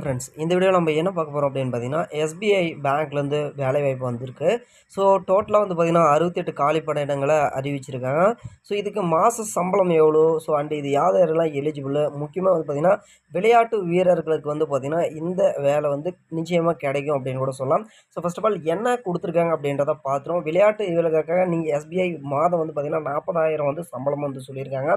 வணக்கம் ஃப்ரெண்ட்ஸ் இந்த வீடியோவில் நம்ம என்ன பார்க்க போகிறோம் அப்படின்னு பார்த்தீங்கன்னா எஸ்பிஐ பேங்க்லேருந்து வேலைவாய்ப்பு வந்திருக்கு. ஸோ டோட்டலாக வந்து பார்த்திங்கன்னா அறுபத்தெட்டு காலி இடங்களை அறிவிச்சிருக்காங்க. ஸோ இதுக்கு மாத சம்பளம் எவ்வளோ ஸோ அண்ட் இது யார் யாரெல்லாம் எலிஜிபிள் முக்கியமாக வந்து பார்த்திங்கன்னா விளையாட்டு வீரர்களுக்கு வந்து பார்த்திங்கன்னா இந்த வேலை வந்து நிச்சயமாக கிடைக்கும் அப்படின்னு கூட சொல்லலாம். ஸோ ஃபஸ்ட் ஆஃப் ஆல் என்ன கொடுத்துருக்காங்க அப்படின்றத பார்த்துருவோம். விளையாட்டு வீரர்களுக்காக நீங்கள் எஸ்பிஐ மாதம் வந்து பார்த்திங்கன்னா நாற்பதாயிரம் வந்து சம்பளம் வந்து சொல்லியிருக்காங்க.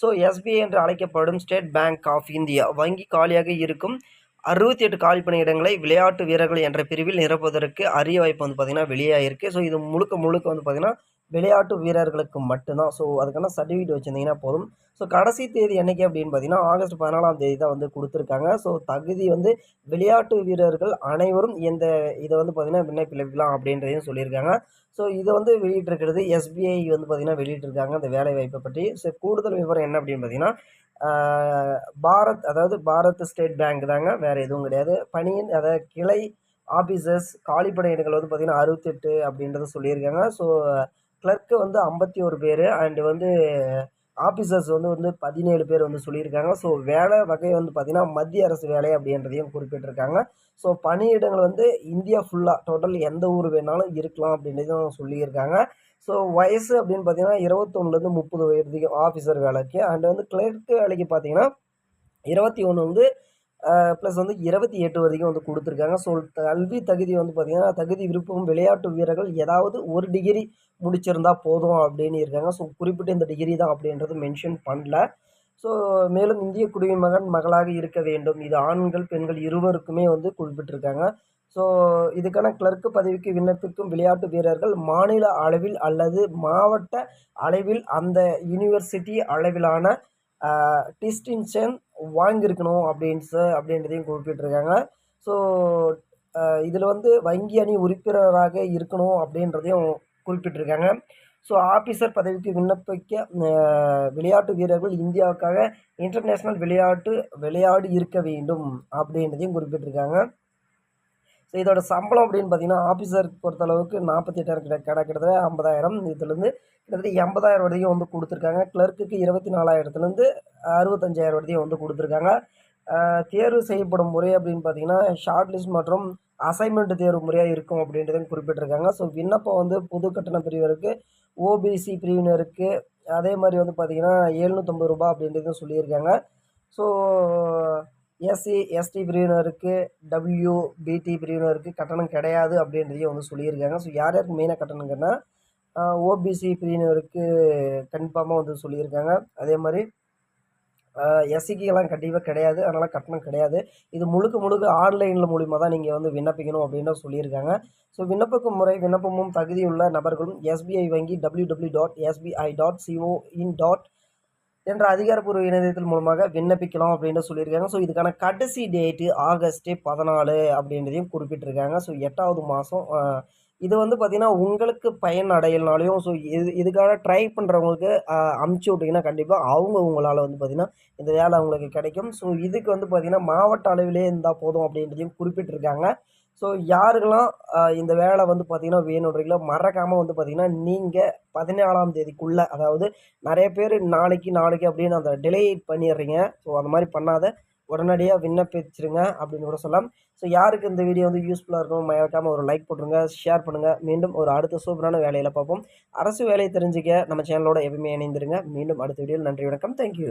ஸோ எஸ்பிஐ என்று அழைக்கப்படும் ஸ்டேட் பேங்க் ஆஃப் இந்தியா வங்கி காலியாக இருக்கும். அறுபத்தி எட்டு காலி பணியிடங்களை விளையாட்டு வீரர்கள் என்ற பிரிவில் நிரப்புவதற்கு அரிய வாய்ப்பு வந்து பார்த்திங்கன்னா வெளியாகிருக்கு ஸோ இது முழுக்க முழுக்க வந்து பார்த்திங்கன்னா விளையாட்டு வீரர்களுக்கு மட்டும்தான். ஸோ அதுக்கான சர்டிஃபிகேட் வச்சுருந்தீங்கன்னா போதும். ஸோ கடைசி தேதி என்றைக்கு அப்படின்னு பார்த்தீங்கன்னா ஆகஸ்ட் பதினாலாம் தேதி தான் வந்து கொடுத்துருக்காங்க. ஸோ தகுதி வந்து விளையாட்டு வீரர்கள் அனைவரும் இந்த இதை வந்து பார்த்திங்கன்னா விண்ணப்பிக்கலாம் அப்படின்றதையும் சொல்லியிருக்காங்க. ஸோ இதை வந்து வெளியிட்டிருக்கிறது எஸ்பிஐ வந்து பார்த்திங்கன்னா வெளியிட்டிருக்காங்க. அந்த வேலை வாய்ப்பை பற்றி. ஸோ கூடுதல் விவரம் என்ன அப்படின்னு பார்த்தீங்கன்னா பாரத் அதாவது பாரத் ஸ்டேட் பேங்க் தாங்க. வேறு எதுவும் கிடையாது. பணியின் அதாவது கிளை ஆஃபீஸர்ஸ் காலிப்படையிடங்கள் வந்து பார்த்திங்கன்னா அறுபத்தெட்டு அப்படின்றத சொல்லியிருக்காங்க. ஸோ கிளர்க்கு வந்து ஐம்பத்தி ஒரு பேர் அண்டு வந்து ஆஃபீஸர்ஸ் வந்து வந்து பதினேழு பேர் வந்து சொல்லியிருக்காங்க. ஸோ வேலை வகை வந்து பார்த்திங்கன்னா மத்திய அரசு வேலை அப்படின்றதையும் குறிப்பிட்டிருக்காங்க. ஸோ பணியிடங்கள் வந்து இந்தியா ஃபுல்லாக டோட்டல் எந்த ஊர் வேணாலும் இருக்கலாம் அப்படின்றதும் சொல்லியிருக்காங்க. ஸோ வயசு அப்படின்னு பார்த்தீங்கன்னா இருபத்தொன்னுலேருந்து முப்பது வயதுக்கு ஆஃபீஸர் வேலைக்கு. அண்ட் வந்து கிளர்க்கு வேலைக்கு பார்த்தீங்கன்னா இருபத்தி ஒன்று வந்து ப்ளஸ் வந்து இருபத்தி எட்டு வரைக்கும் வந்து கொடுத்துருக்காங்க. ஸோ கல்வி தகுதி வந்து பார்த்திங்கன்னா தகுதி விருப்பம் விளையாட்டு வீரர்கள் ஏதாவது ஒரு டிகிரி முடிச்சிருந்தா போதும் அப்படின்னு இருக்காங்க. ஸோ குறிப்பிட்ட இந்த டிகிரி தான் அப்படின்றது மென்ஷன் பண்ணல. ஸோ மேலும் இந்திய குடிமகன் மகளாக இருக்க வேண்டும். இது ஆண்கள் பெண்கள் இருவருக்குமே வந்து குறிப்பிட்டிருக்காங்க. ஸோ இதுக்கான கிளர்க்கு பதவிக்கு விண்ணப்பிக்கும் விளையாட்டு வீரர்கள் மாநில அளவில் அல்லது மாவட்ட அளவில் அந்த யூனிவர்சிட்டி அளவிலான டிஸ்டிங்ஷன் வாங்கியிருக்கணும் அப்படின்ஸ் அப்படின்றதையும் குறிப்பிட்டிருக்காங்க. ஸோ இதில் வந்து வங்கி அணி உறுப்பினராக இருக்கணும் அப்படின்றதையும் குறிப்பிட்டிருக்காங்க. ஸோ ஆஃபீஸர் பதவிக்கு விண்ணப்பிக்க விளையாட்டு வீரர்கள் இந்தியாவுக்காக இன்டர்நேஷ்னல் விளையாட்டு விளையாடி இருக்க வேண்டும் அப்படின்றதையும் குறிப்பிட்டிருக்காங்க. ஸோ இதோட சம்பளம் அப்படின்னு பார்த்தீங்கன்னா ஆஃபீஸர் பொறுத்தளவுக்கு நாற்பத்தி எட்டாயிரம் கிட்ட கடை கிட்டத்தட்ட ஐம்பதாயிரம். இதுலேருந்து கிட்டத்தட்ட எண்பதாயிரம் வரையும் வந்து கொடுத்துருக்காங்க. கிளர்க்குக்கு இருபத்தி நாலாயிரத்துலேருந்து அறுபத்தஞ்சாயிரம் வரையும் வந்து கொடுத்துருக்காங்க. தேர்வு செய்யப்படும் முறை அப்படின்னு பார்த்தீங்கன்னா ஷார்ட் லிஸ்ட் மற்றும் அசைன்மெண்ட் தேர்வு முறையாக இருக்கும் அப்படின்றதையும் குறிப்பிட்டிருக்காங்க. ஸோ விண்ணப்பம் வந்து புது கட்டண பிரிவருக்கு ஓபிசி பிரிவினருக்கு அதே மாதிரி வந்து பார்த்திங்கன்னா எழுநூற்றம்பது ரூபா அப்படின்றதும் சொல்லியிருக்காங்க. ஸோ எஸ்சி எஸ்டி பிரிவினருக்கு டபிள்யூ பிடி பிரிவினருக்கு கட்டணம் கிடையாது அப்படின்றதையும் வந்து சொல்லியிருக்காங்க. ஸோ யார் யாருக்கு மெயினாக கட்டணங்கன்னா ஓபிசி பிரிவினருக்கு கன்ஃபார்மாக வந்து சொல்லியிருக்காங்க. அதே மாதிரி எஸ்சிக்கெல்லாம் கண்டிப்பாக கிடையாது அதனால் கட்டணம் கிடையாது. இது முழுக்க முழுக்க ஆன்லைனில் மூலிமா தான் நீங்கள் வந்து விண்ணப்பிக்கணும் அப்படின்னு சொல்லியிருக்காங்க. ஸோ விண்ணப்பிக்கும் முறை விண்ணப்பமும் தகுதியுள்ள நபர்களும் எஸ்பிஐ வங்கி W W dot SBI dot CO in dot என்ற அதிகாரப்பூர்வ இணையதளத்தின் மூலமாக விண்ணப்பிக்கலாம் அப்படின்னு சொல்லியிருக்காங்க. ஸோ இதுக்கான கடைசி டேட்டு ஆகஸ்ட்டு பதினாலு அப்படின்றதையும் குறிப்பிட்டிருக்காங்க. ஸோ எட்டாவது மாதம் இது வந்து பார்த்திங்கன்னா உங்களுக்கு பயன் அடையலனாலையும் ஸோ இது இதுக்காக ட்ரை பண்ணுறவங்களுக்கு அமுச்சு விட்டிங்கன்னா கண்டிப்பாக அவங்க உங்களால் வந்து பார்த்திங்கன்னா இந்த வேலை அவங்களுக்கு கிடைக்கும். ஸோ இதுக்கு வந்து பார்த்திங்கன்னா மாவட்ட அளவிலே இருந்தால் போதும் அப்படின்றதையும் குறிப்பிட்டிருக்காங்க. ஸோ யாருக்கெல்லாம் இந்த வேலை வந்து பார்த்திங்கன்னா வேணுன்றீங்களோ மறக்காமல் வந்து பார்த்திங்கன்னா நீங்கள் பதினேழாம் தேதிக்குள்ளே அதாவது நிறைய பேர் நாளைக்கு நாளைக்கு அப்படின்னு அந்த டிலேட் பண்ணிடுறீங்க. ஸோ அந்த மாதிரி பண்ணாத உடனடியாக விண்ணப்பிச்சிருங்க அப்படின்னு கூட சொல்லலாம். ஸோ யாருக்கு இந்த வீடியோ வந்து யூஸ்ஃபுல்லாக இருக்கும் மறக்காமல் ஒரு லைக் போட்டுருங்க ஷேர் பண்ணுங்கள் மீண்டும் ஒரு அடுத்த சூப்பரான வேலையில் பார்ப்போம். அரசு வேலையை தெரிஞ்சுக்க நம்ம சேனலோட எப்பவுமே இணைந்துருங்க. மீண்டும் அடுத்த வீடியோவில் நன்றி வணக்கம். தேங்க்யூ